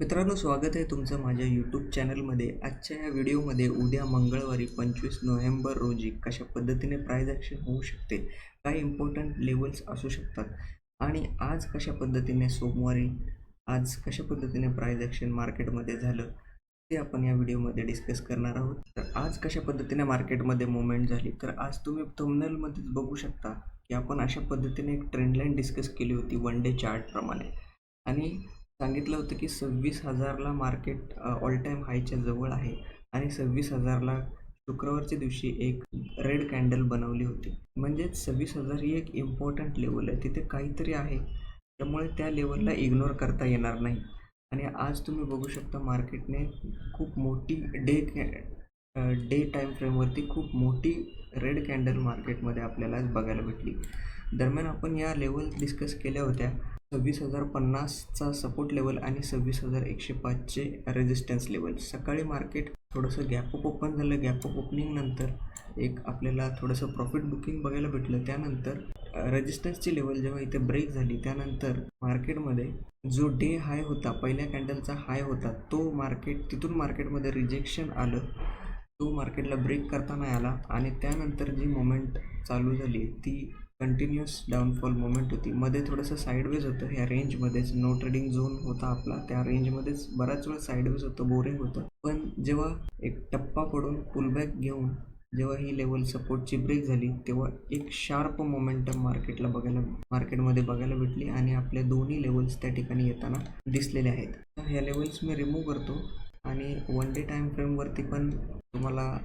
मित्रांनो स्वागत आहे तुमचं माझ्या यूट्यूब चॅनलमध्ये आजच्या या व्हिडिओमध्ये उद्या मंगळवारी पंचवीस नोव्हेंबर रोजी कशा पद्धतीने प्राईज ॲक्शन होऊ शकते काही इम्पॉर्टंट लेवल्स असू शकतात. आणि आज कशा पद्धतीने सोमवारी आज कशा पद्धतीने प्राईज ॲक्शन मार्केटमध्ये झालं ते आपण या व्हिडिओमध्ये डिस्कस करणार आहोत. तर आज कशा पद्धतीने मार्केटमध्ये मुवमेंट झाली तर आज तुम्ही थंबनेलमध्येच बघू शकता की आपण अशा पद्धतीने एक ट्रेंडलाईन डिस्कस केली होती वन डे चार्टप्रमाणे आणि सांगितलं होतं की सव्वीस हजारला मार्केट ऑल टाईम हायच्या जवळ आहे आणि सव्वीस हजारला शुक्रवारच्या दिवशी एक रेड कॅन्डल बनवली होती. म्हणजेच सव्वीस हजार ही एक इम्पॉर्टंट लेवल आहे. तिथे काहीतरी आहे. त्यामुळे त्या लेवलला इग्नोर करता येणार नाही. आणि आज तुम्ही बघू शकता मार्केटने खूप मोठी डे डे टाईम फ्रेमवरती खूप मोठी रेड कॅन्डल मार्केटमध्ये आपल्याला आज बघायला भेटली. दरम्यान आपण या लेवल डिस्कस केल्या होत्या. सव्वीस हजार पन्नासचा सपोर्ट लेवल आणि सव्वीस हजार एकशे पाचचे रेजिस्टन्स लेवल सकाळी मार्केट थोडंसं गॅपअप ओपन झालं. गॅपअप ओपनिंगनंतर ओपनिंग नंतर एक आपल्याला थोडंसं प्रॉफिट बुकिंग बघायला भेटलं. त्यानंतर रेजिस्टन्सची लेवल जेव्हा इथे ब्रेक झाली त्यानंतर मार्केटमध्ये जो डे हाय होता पहिल्या कॅन्डलचा हाय होता तो मार्केट तिथून मार्केटमध्ये रिजेक्शन आलं. तो मार्केटला ब्रेक करता नाही आला. आणि त्यानंतर जी मोमेंट चालू झाली ती कंटिन्युअस डाऊनफॉल मोमेंट होती. मध्ये थोडंसं साईडवेज होतं. ह्या रेंजमध्येच नो ट्रेडिंग झोन होता आपला. त्या रेंजमध्येच बराच वेळ साईडवेज होतं बोरिंग होतं. पण जेव्हा एक टप्पा पडून पुलबॅक घेऊन जेव्हा ही लेवल सपोर्टची ब्रेक झाली तेव्हा एक शार्प मोमेंटम मार्केटला बघायला मार्केटमध्ये बघायला भेटली आणि आपले दोन्ही लेवल्स त्या ठिकाणी येताना दिसलेले आहेत. ह्या लेवल्स मी रिमूव्ह करतो आणि वन डे टाईम फ्रेमवरती पण तुम्हाला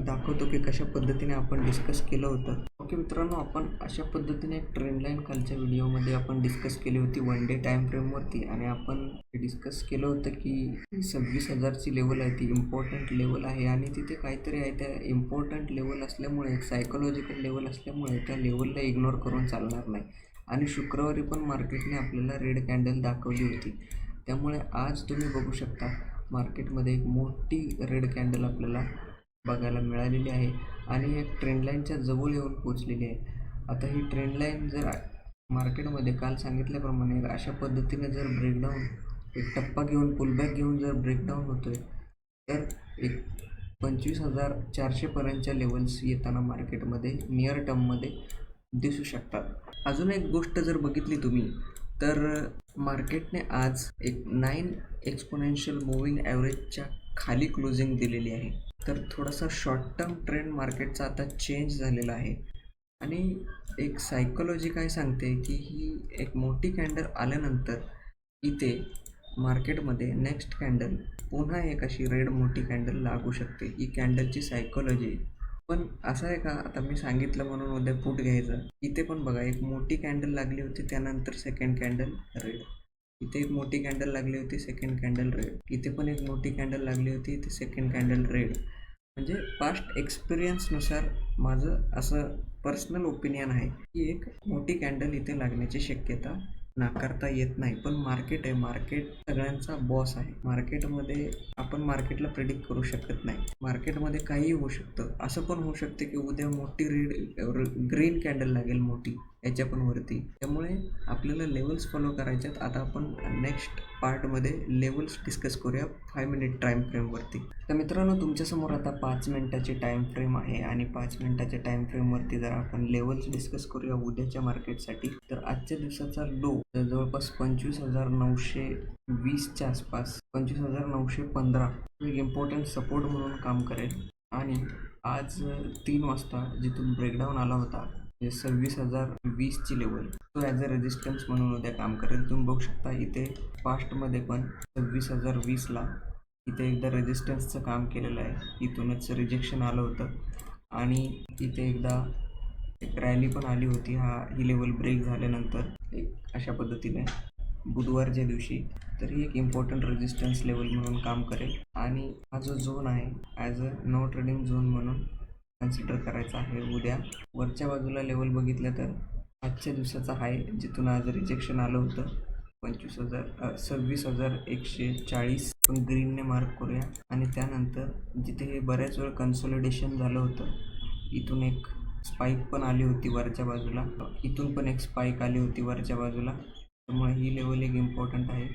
दाखवतो की कशा पद्धतीने आपण डिस्कस केलं होतं. ओके मित्रांनो आपण अशा पद्धतीने एक ट्रेंडलाईन कालच्या व्हिडिओमध्ये आपण डिस्कस केली होती वन डे टाईम फ्रेमवरती आणि आपण डिस्कस केलं होतं की सव्वीस हजारची लेवल आहे ती इम्पॉर्टंट लेवल आहे. आणि तिथे काहीतरी आहे त्या इम्पॉर्टंट लेवल असल्यामुळे एक सायकोलॉजिकल लेवल असल्यामुळे त्या लेवलला इग्नोर करून चालणार नाही. आणि शुक्रवारी पण मार्केटने आपल्याला रेड कॅन्डल दाखवली होती. त्यामुळे आज तुम्ही बघू शकता मार्केटमध्ये एक मोठी रेड कॅन्डल आपल्याला बघायला मिळालेली आहे आणि हे ट्रेंडलाईनच्या जवळ येऊन पोचलेली आहे. आता ही ट्रेंडलाईन जर मार्केटमध्ये काल सांगितल्याप्रमाणे अशा पद्धतीने जर ब्रेकडाऊन एक टप्पा घेऊन पुलबॅक घेऊन जर ब्रेकडाऊन होतो आहे तर एक पंचवीस हजार चारशेपर्यंतच्या लेवल्स येताना मार्केटमध्ये नियर टर्ममध्ये दिसू शकतात. अजून एक गोष्ट जर बघितली तुम्ही तर मार्केटने आज एक नाईन एक्सपोनेन्शियल मुव्हिंग ॲव्हरेजच्या खाली क्लोजिंग दिलेली आहे. तर थोडासा शॉर्ट टर्म ट्रेंड मार्केटचा आता चेंज झालेला आहे. आणि एक सायकोलॉजी काय सांगते की ही एक मोठी कॅन्डल आल्यानंतर इथे मार्केटमध्ये नेक्स्ट कॅन्डल पुन्हा एक अशी रेड मोठी कॅन्डल लागू शकते. ही कॅन्डलची सायकोलॉजी पण असं आहे का? आता मी सांगितलं म्हणून उद्या फूट घ्यायचं. इथे पण बघा एक मोठी कॅन्डल लागली होती त्यानंतर सेकंड कॅन्डल रेड इथे एक मोठी कॅन्डल लागली होती सेकंड कॅन्डल रेड इथे पण एक मोठी कॅन्डल लागली होती इथे सेकंड कॅन्डल रेड म्हणजे पास्ट एक्सपिरियन्सनुसार माझं असं पर्सनल ओपिनियन आहे की एक मोठी कॅन्डल इथे लागण्याची शक्यता नाकारता येत नाही. पण मार्केट आहे मार्केट सगळ्यांचा बॉस आहे. मार्केटमध्ये आपण मार्केटला प्रेडिक्ट करू शकत नाही. मार्केटमध्ये काहीही होऊ शकतं. असं पण होऊ शकते की उद्या मोठी रेड ग्रीन कॅन्डल लागेल मोठी. याच्या पण वरती. त्यामुळे आपल्याला लेवल्स फॉलो करायच्यात आता आपण नेक्स्ट पार्टमध्ये लेवल्स डिस्कस करूया फाय मिनिट टाईम फ्रेमवरती तर मित्रांनो तुमच्यासमोर आता पाच मिनिटाची टाईम फ्रेम आहे आणि पाच मिनिटाच्या टाईम फ्रेमवरती जर आपण लेवल्स डिस्कस करूया उद्याच्या मार्केटसाठी तर आजच्या दिवसाचा लो जवळपास पंचवीस हजार नऊशे वीसच्या आसपास पंचवीस हजार नऊशे पंधरा इम्पॉर्टंट सपोर्ट म्हणून काम करेल. आणि आज तीन वाजता जिथून ब्रेकडाऊन आला होता सव्वीस हजार वीसची लेवल तो ॲज अ रेजिस्टन्स म्हणून उद्या काम करेल. तुम्ही बघू शकता इथे फास्टमध्ये पण सव्वीस हजार वीसला इथे एकदा रेजिस्टन्सचं काम केलेलं आहे. इथूनच रिजेक्शन आलं होतं. आणि इथे एकदा एक रॅली पण आली होती. हा ही लेवल ब्रेक झाल्यानंतर एक अशा पद्धतीने बुधवारच्या दिवशी तर ही एक इम्पॉर्टंट रेजिस्टन्स लेवल म्हणून काम करेल. आणि हा जो झोन आहे as a no trading zone म्हणून कन्सिडर करायचा आहे. उद्या वरच्या बाजूला लेवल बघितलं तर आजच्या दिवसाचा आहे जिथून आज रिजेक्शन आलं होतं. पंचवीस हजार सव्वीस हजार एकशे चाळीस. पण ग्रीनने मार्क करूया. आणि त्यानंतर जिथे हे बऱ्याच वेळ कन्सोलिडेशन झालं होतं इथून एक स्पाईक पण आली होती वरच्या बाजूला. इथून पण एक स्पाईक आली होती वरच्या बाजूला. त्यामुळे ही लेवल एक इम्पॉर्टंट आहे.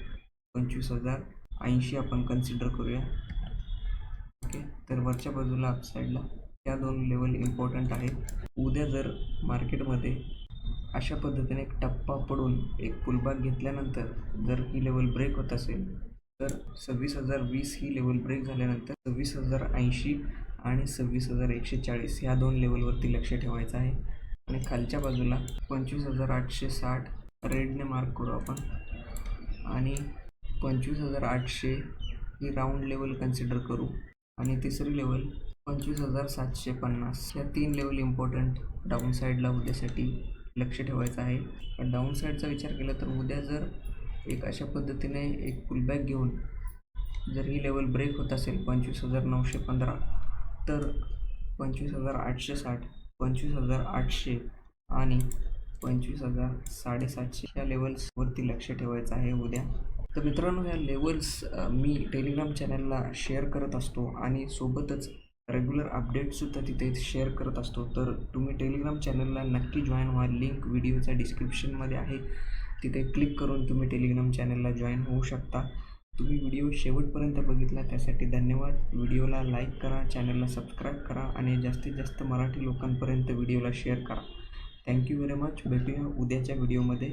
पंचवीस हजार ऐंशी आपण कन्सिडर करूया. ओके? तर वरच्या बाजूला अपसाईडला या दोन लेवल इम्पॉर्टंट आहेत. उद्या जर मार्केटमध्ये अशा पद्धतीने एक टप्पा पडून एक पुलबाग घेतल्यानंतर जर ही लेवल ब्रेक होत असेल तर सव्वीस हजार वीस ही लेवल ब्रेक झाल्यानंतर सव्वीस हजार ऐंशी आणि सव्वीस हजार एकशे चाळीस ह्या दोन लेवलवरती लक्ष ठेवायचं आहे. आणि खालच्या बाजूला पंचवीस हजार आठशे साठ रेडने मार्क करू आपण. आणि पंचवीस हजार आठशे ही राऊंड लेवल कन्सिडर करू. आणि तिसरी लेवल पंचवीस हजार सातशे पन्नास. या तीन लेवल इम्पॉर्टंट डाऊन साईडला उद्यासाठी लक्ष ठेवायचं आहे. पण डाऊन साईडचा विचार केला तर उद्या जर एक अशा पद्धतीने एक पुलबॅक घेऊन जर ही लेवल ब्रेक होत असेल पंचवीस हजार नऊशे पंधरा तर पंचवीस हजार आठशे साठ पंचवीस हजार आठशे आणि पंचवीस हजार साडेसातशे या लेवल्सवरती लक्ष ठेवायचं आहे उद्या. तर मित्रांनो या लेवल्स मी टेलिग्राम चॅनलला शेअर करत असतो आणि सोबतच रेग्युलर अपडेट्ससुद्धा तिथे शेअर करत असतो. तर तुम्ही टेलिग्राम चॅनलला नक्की जॉईन व्हा. लिंक व्हिडिओच्या डिस्क्रिप्शनमध्ये आहे. तिथे क्लिक करून तुम्ही टेलिग्राम चॅनलला जॉईन होऊ शकता. तुम्ही व्हिडिओ शेवटपर्यंत बघितला त्यासाठी धन्यवाद. व्हिडिओला लाईक करा चॅनलला सबस्क्राईब करा आणि जास्तीत जास्त मराठी लोकांपर्यंत व्हिडिओला शेअर करा. थँक्यू व्हेरी मच भेटूया उद्याच्या व्हिडिओमध्ये